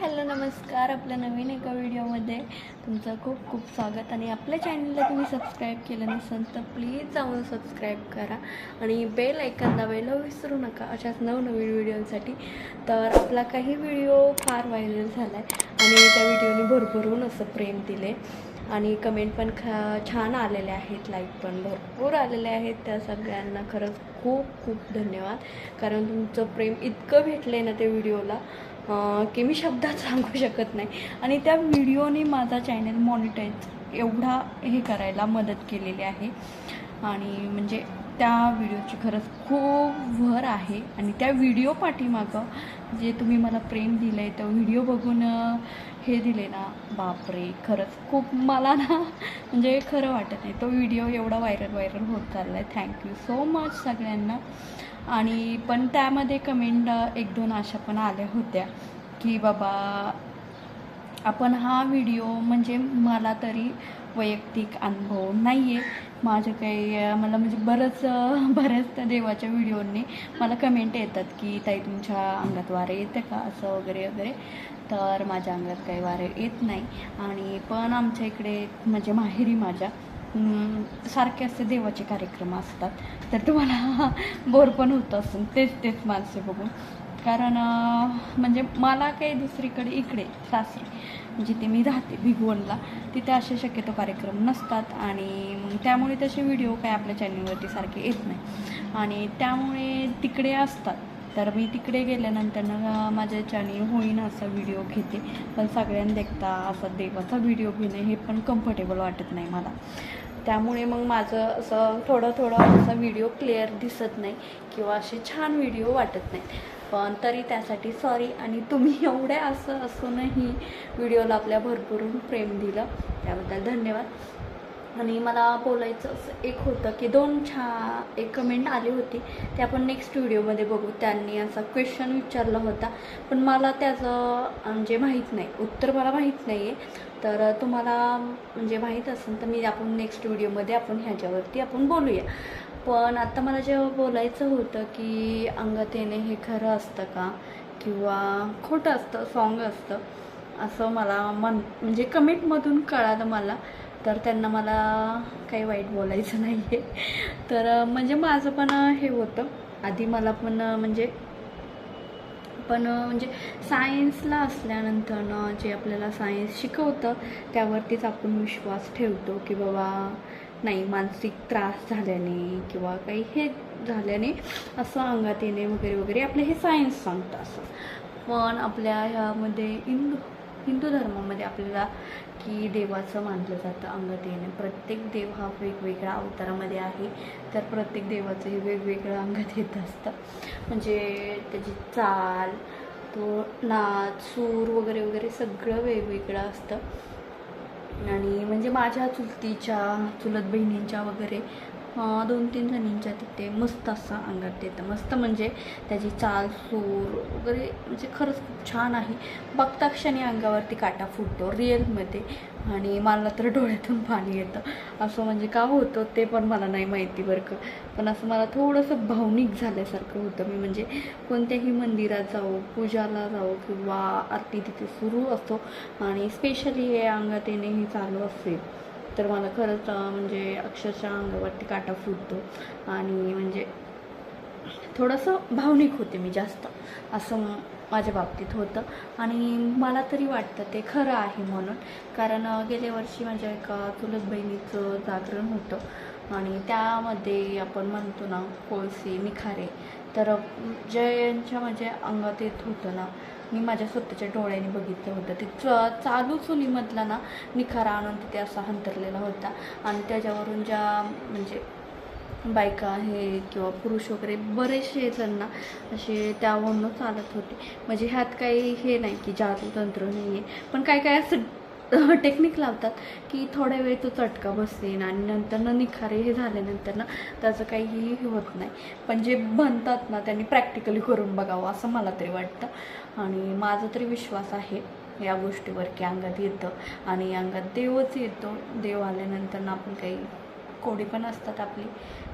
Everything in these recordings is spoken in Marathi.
हॅलो नमस्कार आपल्या नवीन एका व्हिडिओमध्ये. तुमचं खूप खूप स्वागत. आणि आपल्या चॅनलला तुम्ही सबस्क्राईब केलं नसेल तर प्लीज जाऊन सबस्क्राईब करा. आणि बेल ऐकन दाबायला विसरू नका अशाच नवनवीन व्हिडिओसाठी. तर आपला काही व्हिडिओ फार व्हायरल झाला आहे आणि त्या व्हिडिओने भरभरून असं प्रेम दिले आणि कमेंट पण खा छान आलेले आहेत लाईक पण भरपूर आलेले आहेत त्या सगळ्यांना. खरंच खूप खूप धन्यवाद. कारण तुमचं प्रेम इतकं भेटलं आहे ना त्या व्हिडिओला की मी शब्दात सांगू शकत नाही. आणि त्या व्हिडिओने माझा चॅनल मॉनिटाईज एवढा हे करायला मदत केलेली आहे. आणि म्हणजे त्या व्हिडिओची खरंच खूप भर आहे. आणि त्या व्हिडिओ पाठीमागं जे तुम्ही मला प्रेम दिलं आहे तो व्हिडिओ बघून हे दिले ना बापरे खरंच खूप मला ना म्हणजे खरं वाटत नाही. तो व्हिडिओ एवढा व्हायरल व्हायरल होत चालला आहे थँक्यू सो मच सगळ्यांना. आणि पण त्यामध्ये कमेंट एक दोन अशा पण आल्या होत्या की बाबा आपण हा व्हिडिओ म्हणजे मला तरी वैयक्तिक अनुभव नाही आहे माझ्या काही मला म्हणजे बरंच बऱ्याच त्या देवाच्या व्हिडिओंनी मला कमेंट येतात की ताई तुमच्या अंगात वारे येते का? असं वगैरे वगैरे. तर माझ्या अंगात काही वारे येत नाही. आणि पण आमच्या इकडे म्हणजे माहेरी माझ्या सारखे असे देवाचे कार्यक्रम असतात. तर तुम्हाला बोर पण होत असून तेच तेच माणसे बघून. कारण म्हणजे मला काही दुसरीकडे इकडे सासरी म्हणजे जिथे मी राहते भिगवणला तिथे असे शक्यतो कार्यक्रम नसतात आणि त्यामुळे तसे व्हिडिओ काय आपल्या चॅनलवरती सारखे येत नाही. आणि त्यामुळे तिकडे असतात. तर मी तिकडे गेल्यानंतर माझ्या चॅनल होईन असा व्हिडिओ घेते. पण सगळ्यांना देखता असा देवाचा व्हिडिओ घेणे हे पण कम्फर्टेबल वाटत नाही मला. त्यामुळे मग माझं असं थोडं थोडं असं व्हिडिओ क्लिअर दिसत नाही किंवा असे छान व्हिडिओ वाटत नाही. पण तरी त्यासाठी सॉरी आणि तुम्ही एवढे असं असूनही व्हिडिओला आपल्या भरपूरून प्रेम दिलं. त्याबद्दल धन्यवाद. आणि मला बोलायचं असं एक होतं की दोन छा एक कमेंट आली होती. ते आपण नेक्स्ट व्हिडिओमध्ये बघू. त्यांनी असा क्वेश्चन विचारला होता. पण मला त्याचं म्हणजे माहीत नाही. उत्तर मला माहीत नाही आहे तर तुम्हाला म्हणजे माहीत असेल तर मी आपण नेक्स्ट व्हिडिओमध्ये आपण ह्याच्यावरती आपण बोलूया. पण आता मला जेव्हा बोलायचं होतं की अंगात येणे हे खरं असतं का? किंवा खोटं असतं सॉन्ग असतं असं मला मन म्हणजे कमेंटमधून कळालं मला. तर त्यांना मला काही वाईट बोलायचं नाही आहे तर म्हणजे माझं पण हे होतं. आधी मला पण म्हणजे पण म्हणजे सायन्सला असल्यानंतर जे आपल्याला सायन्स शिकवतं त्यावरतीच आपण विश्वास ठेवतो की बाबा नाही मानसिक त्रास झाल्याने किंवा काही हे झाल्याने असं अंगात येणे वगैरे वगैरे आपले हे सायन्स सांगतं असं. पण आपल्या ह्यामध्ये हिंदू हिंदू धर्मामध्ये आपल्याला की देवाचं मानलं जातं अंगात येणे. प्रत्येक देव हा वेगवेगळ्या अवतारामध्ये आहे तर प्रत्येक देवाचं हे वेगवेगळं अंगात येत असतं. म्हणजे त्याची चाल तो नाच सूर वगैरे वगैरे सगळं वेगवेगळं असतं. आणि म्हणजे माझ्या चुलतीच्या चुलत बहिणींच्या वगैरे दोन तीन जणींच्या तिथे मस्त असं अंगात येतं मस्त म्हणजे त्याची चाल सूर वगैरे म्हणजे खरंच खूप छान आहे. बघता क्षणी अंगावरती काटा फुटतो रिअलमध्ये आणि मला तर डोळ्यातून पाणी येतं. असं म्हणजे का होतं ते पण मला नाही माहिती बरं का. पण असं मला थोडंसं भावनिक झाल्यासारखं होतं. मी म्हणजे कोणत्याही मंदिरात जाऊ पूजाला जाऊ किंवा आरती तिथे सुरू असतो आणि स्पेशली हे अंगात येणे हे चालू असेल. तर मला खरंच म्हणजे अक्षरशः अंगावरती काटा फुटतो. आणि म्हणजे थोडंसं भावनिक होते मी जास्त असं माझ्या बाबतीत होतं. आणि मला तरी वाटतं ते खरं आहे म्हणून. कारण गेल्या वर्षी माझ्या एका चुलत बहिणीचं जागरण होतं. आणि त्यामध्ये आपण म्हणतो ना कोळसे निखारे तर ज्यांच्या म्हणजे अंगात येत होतं ना मी माझ्या स्वतःच्या डोळ्याने बघितलं होतं. ते च चालू चुलीमधला ना निखारा आणून तिथे असा हंतरलेला होता. आणि त्याच्यावरून ज्या म्हणजे बायका हे किंवा पुरुष वगैरे बरेचसे जण ना असे त्यावरून चालत होते. म्हणजे ह्यात काही हे नाही की जादू तंत्र नाही आहे पण काय काय असं टेक्निक लावतात की थोड्या वेळ तो चटका बसेन आणि नंतर ना निखारे हे झाल्यानंतर ना त्याचं काहीही होत नाही. पण जे बनतात ना त्यांनी प्रॅक्टिकली करून बघावं असं मला तरी वाटतं. आणि माझा तरी विश्वास आहे या गोष्टीवर की अंगात येतं आणि अंगात देवच येतो. देव आल्यानंतर ना आपण काही कोडी पण असतात आपली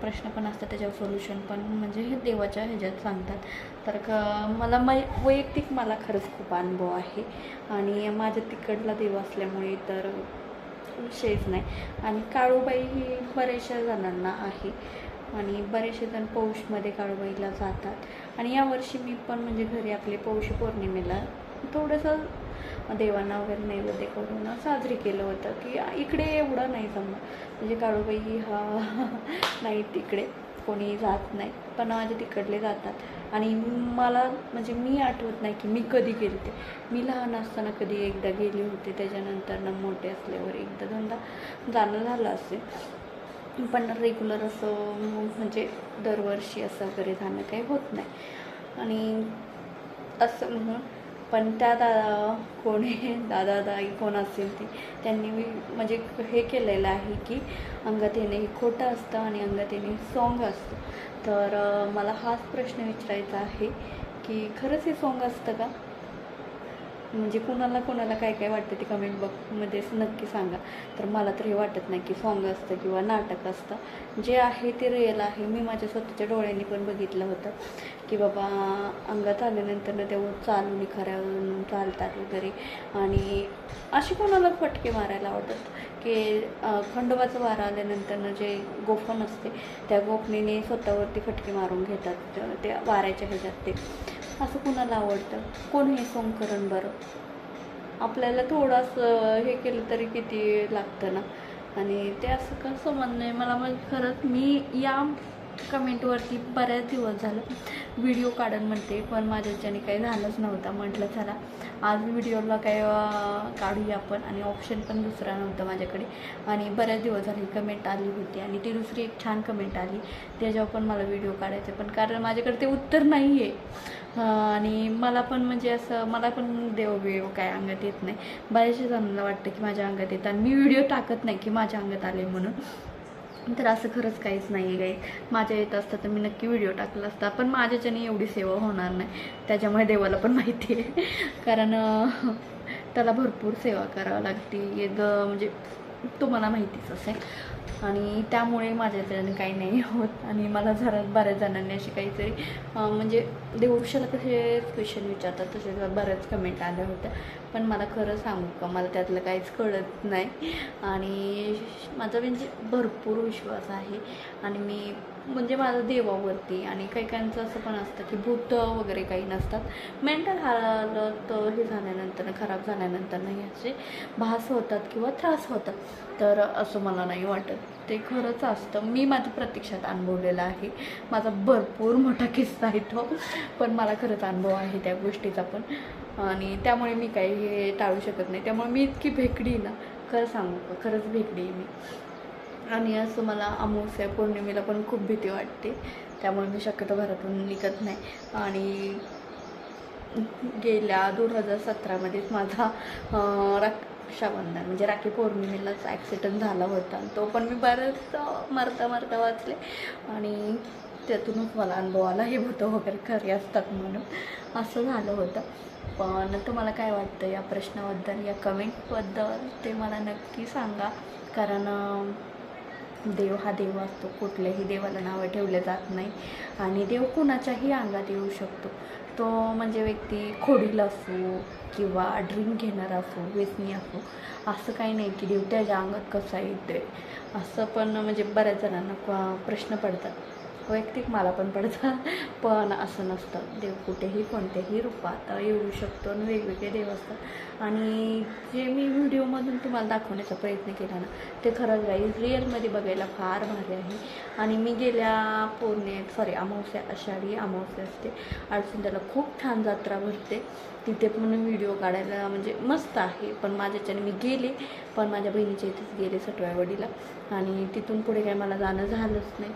प्रश्न पण असतात त्याच्यावर सोल्युशन पण म्हणजे हे देवाच्या ह्याच्यात सांगतात. तर क मला मै वैयक्तिक मला खरंच खूप अनुभव आहे. आणि माझ्या तिकडला देव असल्यामुळे तर विषयच नाही. आणि काळूबाई ही बऱ्याचशा जणांना आहे. आणि बरेचसे जण पौषमध्ये काळूबाईला जातात. आणि यावर्षी मी पण म्हणजे घरी आपले पौष पौर्णिमेला थोडंसं देवांना वगैरे नैवेद्य करून साजरी केलं होतं की इकडे एवढं नाही जमलं म्हणजे काळूबाई हा नाही तिकडे कोणी जात नाही. पण माझे तिकडले जातात. आणि मला म्हणजे मी आठवत नाही की मी कधी गेले ते मी लहान असताना कधी एकदा गेली होते. त्याच्यानंतर ना मोठे असल्यावर एकदा दोनदा जाणं झालं असेल. पण रेग्युलर असं म्हणजे दरवर्षी असं वगैरे जाणं काही होत नाही. आणि असं म्हणून पण त्या दादा कोणी दादा दाई कोण असेल ते त्यांनी मी म्हणजे हे केलेलं आहे की अंगात येणे हे खोटं असतं आणि अंगात येणे सॉंग असतं. तर मला हाच प्रश्न विचारायचा आहे की खरंच हे सॉंग असतं का? म्हणजे कुणाला कुणाला काय काय वाटतं ते कमेंट बॉक्समध्ये नक्की सांगा. तर मला तर हे वाटत नाही की सॉंग असतं किंवा नाटक असतं. जे आहे ते रिअल आहे. मी माझ्या स्वतःच्या डोळ्यांनी पण बघितलं होतं की बाबा अंगात आल्यानंतर ना तेव्हा चालून खऱ्यावरून चालतात वगैरे. आणि असे कोणाला फटके मारायला आवडतात की खंडोबाचं वारा आल्यानंतर जे गोफण असते त्या गोफणीने स्वतःवरती फटके मारून घेतात त्या वाऱ्याच्या ह्याच्यात ते. असं कुणाला आवडतं? कोण हे सोंग करण बरं? आपल्याला थोडंसं हे केलं तरी किती लागतं ना? आणि ते असं कसं म्हणणं आहे मला मग खरंच मी या कमेंटवरती बऱ्याच दिवस झालं व्हिडिओ काढून म्हणते पण माझ्याच्याने काही झालंच नव्हतं. म्हटलं चला आज व्हिडिओला काय काढूया आपण. आणि ऑप्शन पण दुसरा नव्हता माझ्याकडे. आणि बऱ्याच दिवस झाले कमेंट आली होती. आणि ती दुसरी एक छान कमेंट आली. त्याच्यावर पण मला व्हिडिओ काढायचे पण कारण माझ्याकडे ते उत्तर नाही आहे आणि मला पण म्हणजे असं मला पण देव बिव काय अंगात येत नाही. बऱ्याचशा जणांना वाटतं की माझ्या अंगात येतं आणि मी व्हिडिओ टाकत नाही की माझ्या अंगात आले म्हणून. तर असं खरंच काहीच नाही आहे काही. माझ्या येत असतं तर मी नक्की व्हिडिओ टाकला असता पण माझ्याच्याने एवढी सेवा होणार नाही. त्याच्यामुळे देवाला पण माहिती आहे. कारण त्याला भरपूर सेवा करावं लागते. एक म्हणजे तुम्हाला माहितीच असेल. आणि त्यामुळे माझ्याकडे काही नाही होत. आणि मला घरात बऱ्याच जणांनी असे काहीतरी म्हणजे देवृषाला कसे क्वेश्चन विचारतात तसे बऱ्याच कमेंट आल्या होत्या. पण मला खरं सांगू का मला त्यातलं काहीच कळत नाही. आणि माझा म्हणजे भरपूर विश्वास आहे. आणि मी म्हणजे माझं देवावरती आणि काही काहींचं असं पण असतं की भूत वगैरे काही नसतात. मेंटल हालत हे झाल्यानंतर खराब झाल्यानंतर नाही असे भास होतात किंवा त्रास होतात. तर असं मला नाही वाटत. ते खरंच असतं. मी माझं प्रत्यक्षात अनुभवलेलं आहे. माझा भरपूर मोठा किस्सा आहे तो. पण मला खरंच अनुभव आहे त्या गोष्टीचा पण. आणि त्यामुळे मी काही हे टाळू शकत नाही. त्यामुळे मी इतकी भेकडी ना. खरं सांगू खरंच भेकडी मी. आणि असं मला अमावस्या पौर्णिमेला पण खूप भीती वाटते. त्यामुळे मी शक्यतो घरातून निघत नाही. आणि गेल्या दोन हजार सतरामध्येच माझा रक्षाबंधन म्हणजे राखी पौर्णिमेलाच ॲक्सिडेंट झाला होता. तो पण मी बरंच मरता मरता वाचले. आणि त्यातूनच मला अनुभव आला हे भूतं वगैरे खरे असतात म्हणून असं झालं होतं. पण तुम्हाला काय वाटतं या प्रश्नाबद्दल या कमेंटबद्दल ते मला नक्की सांगा. कारण देव हा देव असतो. कुठल्याही देवाला नावं ठेवले जात नाही. आणि देव कुणाच्याही अंगात येऊ शकतो. तो म्हणजे व्यक्ती खोडील असो किंवा ड्रिंक घेणारा असो व्यसनी असो असं काही नाही की देव त्याच्या अंगात कसा येते असं पण म्हणजे बऱ्याच जणांना प्रश्न पडतात. वैयक्तिक मला पण पडतात पण असं नसतं. देव कुठेही कोणत्याही रूपात येऊ शकतो आणि वेगवेगळे देव असतात. आणि जे मी व्हिडिओमधून तुम्हाला दाखवण्याचा प्रयत्न केला ना ते खरंच राहील रिअलमध्ये बघायला फार भारी आहे. आणि मी गेल्या पौर्णिमेत सॉरी अमावस्या आषाढी अमावस्या असते. अडचणीला खूप छान जत्रा भरते. तिथे पण व्हिडिओ काढायला म्हणजे मस्त आहे. पण माझ्याच्याने मी गेले पण माझ्या बहिणीच्या इथेच गेले सटवाईवाडीला आणि तिथून पुढे काय मला जाणं झालंच नाही.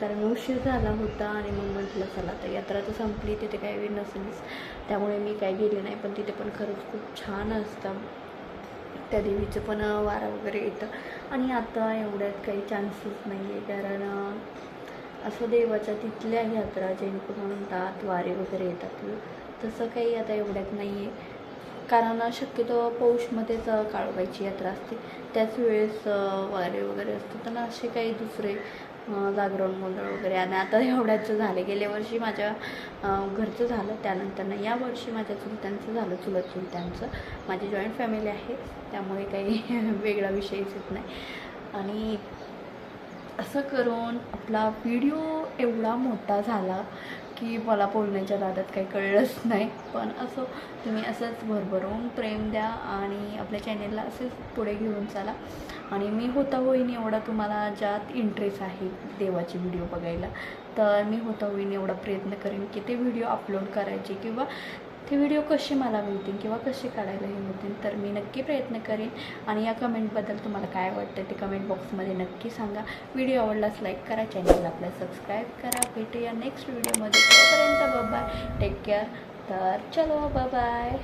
कारण उशीर झाला होता आणि मग म्हटलं चला तर यात्रा तर संपली तिथे काही वेळ नसेलच त्यामुळे मी काही गेले नाही पण तिथे पण खरंच खूप छान असतं. त्या देवीचं पण वारा वगैरे येतं. आणि आता एवढ्यात काही चान्सेस नाही आहे कारण असं देवाच्या तिथल्या यात्रा जेणेकरून म्हणतात वारे वगैरे येतात. तसं काही आता एवढ्यात नाही आहे कारण शक्यतो पौषमध्येच काळोबाईची यात्रा असते. त्याच वेळेस वारे वगैरे असतात. आणि असे काही दुसरे जागरण गोंधळ वगैरे. आणि आता एवढ्याचं झाले. गेल्या वर्षी माझ्या घरचं झालं. त्यानंतर या वर्षी माझ्या चुलत्यांचं झालं. चुलत चुलत्यांचं. माझी जॉईंट फॅमिली आहे. त्यामुळे काही वेगळा विषयच येत नाही. आणि असं करून आपला व्हिडिओ एवढा मोठा झाला. की मला बोलण्याच्या दादात काही कळलंच नाही. पण असं तुम्ही असंच भरभरून प्रेम द्या आणि आपल्या चॅनेलला असेच पुढे घेऊन चाला. आणि मी होता होईन एवढा तुम्हाला ज्यात इंटरेस्ट आहे देवाचे व्हिडिओ बघायला. तर मी होता होईन एवढा प्रयत्न करेन की ते व्हिडिओ अपलोड करायचे किंवा ते व्हिडिओ कसे मला मिळतील किंवा कसे काढायला हे मिळतील तर मी नक्की प्रयत्न करेन. आणि या कमेंटबद्दल तुम्हाला काय वाटतं ते कमेंट बॉक्समध्ये नक्की सांगा. व्हिडिओ आवडलाच लाईक करा चॅनलला आपल्या सबस्क्राईब करा. भेटूया नेक्स्ट व्हिडिओमध्ये तोपर्यंत बाय टेक केअर तर चलो बाय